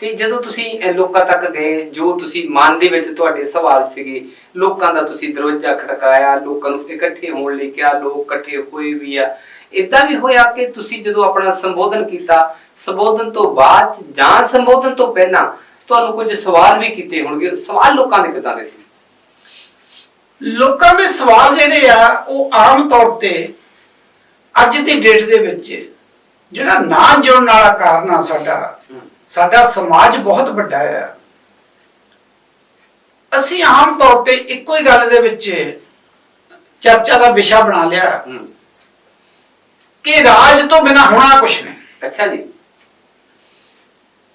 ਤੇ ਜਦੋਂ ਤੁਸੀਂ ਇਹ ਲੋਕਾਂ ਤੱਕ ਗਏ ਜੋ ਤੁਸੀਂ ਮਨ ਦੇ ਵਿੱਚ ਤੁਹਾਡੇ ਸਵਾਲ ਸੀਗੇ ਲੋਕਾਂ ਦਾ ਤੁਸੀਂ ਦਰਵਾਜ਼ਾ ਖੜਕਾਇਆ ਲੋਕਾਂ ਨੂੰ ਇਕੱਠੇ ਹੋਣ ਲਈ ਕਿਹਾ ਲੋਕ ਇਕੱਠੇ ਹੋਏ ਵੀ ਆ। ਇਦਾਂ ਵੀ ਹੋਇਆ ਕਿ ਤੁਸੀਂ ਜਦੋਂ ਆਪਣਾ ਸੰਬੋਧਨ ਕੀਤਾ ਸੰਬੋਧਨ ਤੋਂ ਬਾਅਦ ਜਾਂ ਸੰਬੋਧਨ ਤੋਂ ਪਹਿਲਾਂ ਤੁਹਾਨੂੰ ਕੁਝ ਸਵਾਲ ਵੀ ਕੀਤੇ ਹੋਣਗੇ। ਸਵਾਲ ਲੋਕਾਂ ਦੇ ਕਿੱਦਾਂ ਦੇ ਸੀ? ਲੋਕਾਂ ਦੇ ਸਵਾਲ ਜਿਹੜੇ ਆ ਉਹ ਆਮ ਤੌਰ ਤੇ ਅੱਜ ਦੀ ਡੇਟ ਦੇ ਵਿੱਚ ਜਿਹੜਾ ਨਾ ਜੁੜਨ ਵਾਲਾ ਕਾਰਨ ਆ ਸਾਡਾ। ਸਾਡਾ ਸਮਾਜ ਬਹੁਤ ਵੱਡਾ ਹੈ। ਅਸੀਂ ਆਮ ਤੌਰ ਤੇ ਇੱਕੋ ਹੀ ਗੱਲ ਦੇ ਵਿੱਚ ਚਰਚਾ ਦਾ ਵਿਸ਼ਾ ਬਣਾ ਲਿਆ। ਕਿ ਰਾਜ ਤੋਂ ਬਿਨਾ ਹੋਣਾ ਕੁਝ ਨਹੀਂ। ਅੱਛਾ ਜੀ।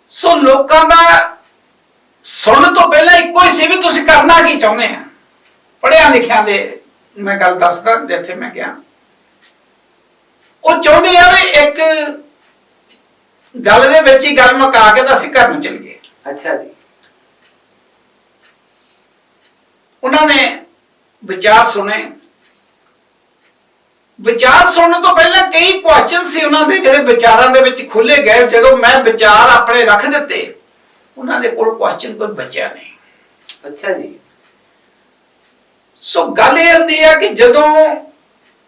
ਸੋ ਲੋਕਾਂ ਦਾ ਸੁਣਨ ਤੋਂ ਪਹਿਲਾਂ ਇੱਕੋ ਹੀ ਸੀ ਵੀ ਤੁਸੀਂ ਕਰਨਾ ਕੀ ਚਾਹੁੰਦੇ ਆ। ਪੜਿਆ ਲਿਖਿਆ ਦੇ ਮੈਂ ਗੱਲ ਦੱਸਦਾ ਜਿੱਥੇ ਮੈਂ ਗਿਆ। ਉਹ ਚਾਹੁੰਦੇ ਆ ਵੀ ਇੱਕ ਗੱਲ ਦੇ ਵਿੱਚ ਹੀ ਗੱਲ ਮੁਕਾ ਕੇ ਤਾਂ ਅਸੀਂ ਘਰ ਨੂੰ ਚਲ ਗਏ। ਅੱਛਾ ਜੀ। ਉਹਨਾਂ ਨੇ ਵਿਚਾਰ ਸੁਣੇ। ਵਿਚਾਰ ਸੁਣਨ ਤੋਂ ਪਹਿਲਾਂ ਕਈ ਕੁਐਸਚਨ ਸੀ ਉਹਨਾਂ ਦੇ ਜਿਹੜੇ ਵਿਚਾਰਾਂ ਦੇ ਵਿੱਚ ਖੁੱਲੇ ਗਏ। ਜਦੋਂ ਮੈਂ ਵਿਚਾਰ ਆਪਣੇ ਰੱਖ ਦਿੱਤੇ ਉਹਨਾਂ ਦੇ ਕੋਲ ਕੁਐਸਚਨ ਕੋਈ ਬਚਿਆ ਨਹੀਂ। ਅੱਛਾ ਜੀ। ਸੋ ਗੱਲ ਇਹ ਹੁੰਦੀ ਹੈ ਕਿ ਜਦੋਂ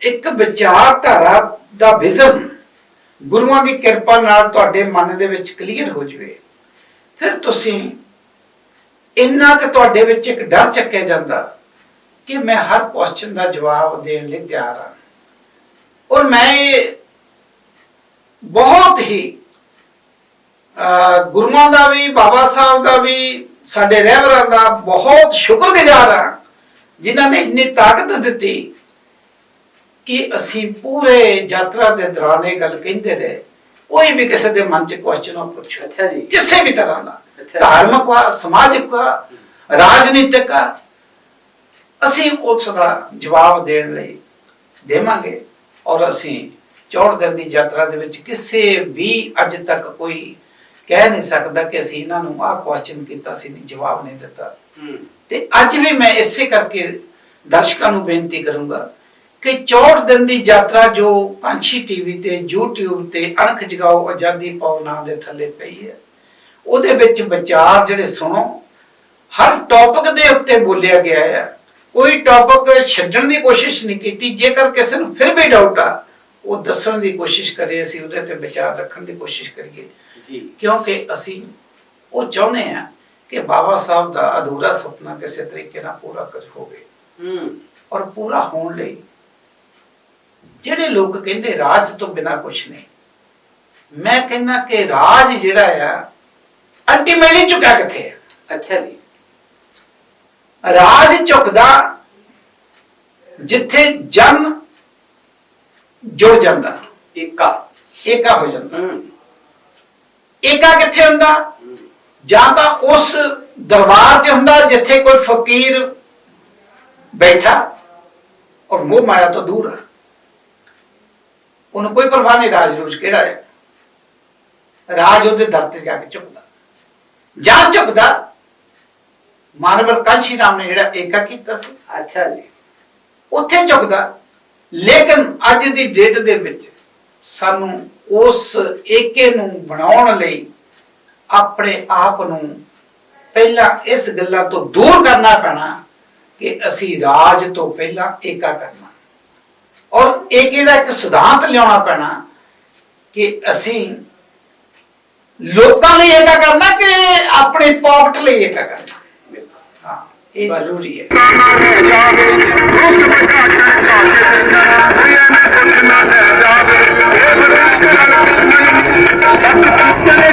ਇੱਕ ਵਿਚਾਰਧਾਰਾ ਦਾ ਵਿਜ਼ਨ ਗੁਰੂਆਂ ਦੀ ਕਿਰਪਾ ਨਾਲ ਤੁਹਾਡੇ ਮਨ ਦੇ ਵਿੱਚ ਕਲੀਅਰ ਹੋ ਜਵੇ। ਫਿਰ ਤੁਸੀਂ ਇੰਨਾ ਕਿ ਤੁਹਾਡੇ ਵਿੱਚ ਇੱਕ ਡਰ ਚੱਕਿਆ ਜਾਂਦਾ ਕਿ ਮੈਂ ਹਰ ਕੁਐਸਚਨ ਦਾ ਜਵਾਬ ਦੇਣ ਲਈ ਤਿਆਰ ਹਾਂ। ਔਰ ਮੈਂ ਬਹੁਤ ਹੀ ਅਹ, ਗੁਰੂਆਂ ਦਾ ਵੀ ਬਾਬਾ ਸਾਹਿਬ ਦਾ ਵੀ ਸਾਡੇ ਰਹਿਬਰਾਂ ਦਾ ਬਹੁਤ ਸ਼ੁਕਰਗੁਜ਼ਾਰ ਹਾਂ ਜਿਨ੍ਹਾਂ ਨੇ ਇੰਨੀ ਤਾਕਤ ਦਿੱਤੀ ਕਿ ਅਸੀਂ ਪੂਰੇ ਯਾਤਰਾ ਦੇ ਦੌਰਾਨ ਇਹ ਗੱਲ ਕਹਿੰਦੇ ਰਹੇ ਕੋਈ ਵੀ ਕਿਸੇ ਦੇ ਮਨ 'ਚ ਕੁਐਸਚਨ ਹੋ ਪੁੱਛੋ। ਅੱਛਾ ਜੀ। ਕਿਸੇ ਵੀ ਤਰ੍ਹਾਂ ਦਾ। ਧਾਰਮਿਕ ਵਾ ਸਮਾਜਿਕ ਵਾ ਰਾਜਨੀਤਿਕ ਆ ਅਸੀਂ ਉਸ ਦਾ ਜਵਾਬ ਦੇਣ ਲਈ ਦੇਵਾਂਗੇ ਔਰ ਅਸੀਂ ਚੌੜ ਦਿਨ ਦੀ ਯਾਤਰਾ ਦੇ ਵਿੱਚ ਕਿਸੇ ਵੀ ਅੱਜ ਤੱਕ ਕੋਈ ਕਹਿ ਨਹੀਂ ਸਕਦਾ ਕਿ ਅਸੀਂ ਇਹਨਾਂ ਨੂੰ ਆਹ ਕੁਐਸਚਨ ਕੀਤਾ ਸੀ ਨਹੀਂ ਜਵਾਬ ਨਹੀਂ ਦਿੱਤਾ। ਤੇ ਅੱਜ ਵੀ ਮੈਂ ਇਸੇ ਕਰਕੇ ਦਰਸ਼ਕਾਂ ਨੂੰ ਬੇਨਤੀ ਕਰੂੰਗਾ ਕਿ 64 ਦਿਨ ਦੀ ਯਾਤਰਾ ਜੋ ਕਾਂਛੀ ਟੀਵੀ ਤੇ YouTube ਤੇ ਅਣਖ ਜਗਾਓ ਆਜ਼ਾਦੀ ਪਾਓ ਨਾਂ ਦੇ ਥੱਲੇ ਪਈ ਹੈ। ਉਹਦੇ ਵਿੱਚ ਵਿਚਾਰ ਜਿਹੜੇ ਸੁਣੋ ਹਰ ਟੌਪਿਕ ਦੇ ਉੱਤੇ ਬੋਲਿਆ ਗਿਆ ਹੈ। ਕੋਈ ਟੌਪਿਕ ਛੱਡਣ ਦੀ ਕੋਸ਼ਿਸ਼ ਨਹੀਂ ਕੀਤੀ ਜੇਕਰ ਕਿਸੇ ਨੂੰ ਫਿਰ ਵੀ ਡਾਊਟ ਆ ਉਹ ਦੱਸਣ ਦੀ ਕੋਸ਼ਿਸ਼ ਕਰੇ ਅਸੀਂ ਉਹਦੇ ਤੇ ਵਿਚਾਰ ਰੱਖਣ ਦੀ ਕੋਸ਼ਿਸ਼ ਕਰੀਏ। ਜੀ। ਕਿਉਂਕਿ ਅਸੀਂ ਉਹ ਚਾਹੁੰਦੇ ਆ ਕਿ ਬਾਬਾ ਸਾਹਿਬ ਦਾ ਅਧੂਰਾ ਸੁਪਨਾ ਕਿਸੇ ਤਰੀਕੇ ਨਾਲ ਪੂਰਾ ਕਰ ਹੋਵੇ। ਹੂੰ। ਔਰ ਪੂਰਾ ਹੋਣ ਲਈ ਜਿਹੜੇ ਲੋਕ ਕਹਿੰਦੇ ਰਾਜ ਤੋਂ ਬਿਨਾ ਕੁਝ ਨਹੀਂ। ਮੈਂ ਕਹਿੰਦਾ ਕਿ ਰਾਜ ਜਿਹੜਾ ਆ ਅਲਟੀਮੇਟਲੀ ਝੁਕਿਆ ਕਿੱਥੇ ਹੈ ਅੱਛਾ ਜੀ। ਰਾਜ ਝੁਕਦਾ ਜਿੱਥੇ ਜਨ ਜੁੜ ਜਾਂਦਾ। ਏਕਾ। ਏਕਾ ਹੋ ਜਾਂਦਾ। ਏਕਾ ਕਿੱਥੇ ਹੁੰਦਾ? ਜਾਂ ਤਾਂ ਉਸ ਦਰਬਾਰ 'ਚ ਹੁੰਦਾ ਜਿੱਥੇ ਕੋਈ ਫਕੀਰ ਬੈਠਾ ਔਰ ਮੋਹ ਮਾਇਆ ਤੋਂ ਦੂਰ ਹੈ ਉਹਨੂੰ ਕੋਈ ਪਰਵਾਹ ਨਹੀਂ ਰਾਜ ਰੂਜ ਕਿਹੜਾ ਹੈ? ਰਾਜ ਉਹਦੇ ਦਰ ਤੇ ਜਾ ਕੇ ਝੁਕਦਾ। ਜਾਂ ਝੁਕਦਾ ਮਾਨਵਰ ਕਾਂਸ਼ੀ ਰਾਮ ਨੇ ਜਿਹੜਾ ਏਕਾ ਕੀਤਾ ਸੀ। ਅੱਛਾ ਜੀ। ਉੱਥੇ ਝੁਕਦਾ ਲੇਕਿਨ ਅੱਜ ਦੀ ਡੇਟ ਦੇ ਵਿੱਚ ਸਾਨੂੰ ਉਸ ਏਕੇ ਨੂੰ ਬਣਾਉਣ ਲਈ ਆਪਣੇ ਆਪ ਨੂੰ ਪਹਿਲਾਂ ਇਸ ਗੱਲਾਂ ਤੋਂ ਦੂਰ ਕਰਨਾ ਪੈਣਾ ਕਿ ਅਸੀਂ ਰਾਜ ਤੋਂ ਪਹਿਲਾਂ ਏਕਾ ਕਰਨਾ। ਔਰ ਏਕੇ ਦਾ ਇੱਕ ਸਿਧਾਂਤ ਲਿਆਉਣਾ ਪੈਣਾ ਕਿ ਅਸੀਂ ਲੋਕਾਂ ਲਈ ਏਕਾ ਕਰਨਾ ਕਿ ਆਪਣੇ ਪੌਕਟ ਲਈ ਏਕਾ ਕਰਨਾ? ਇਹ ਜ਼ਰੂਰੀ ਹੈ। ਚਲੇ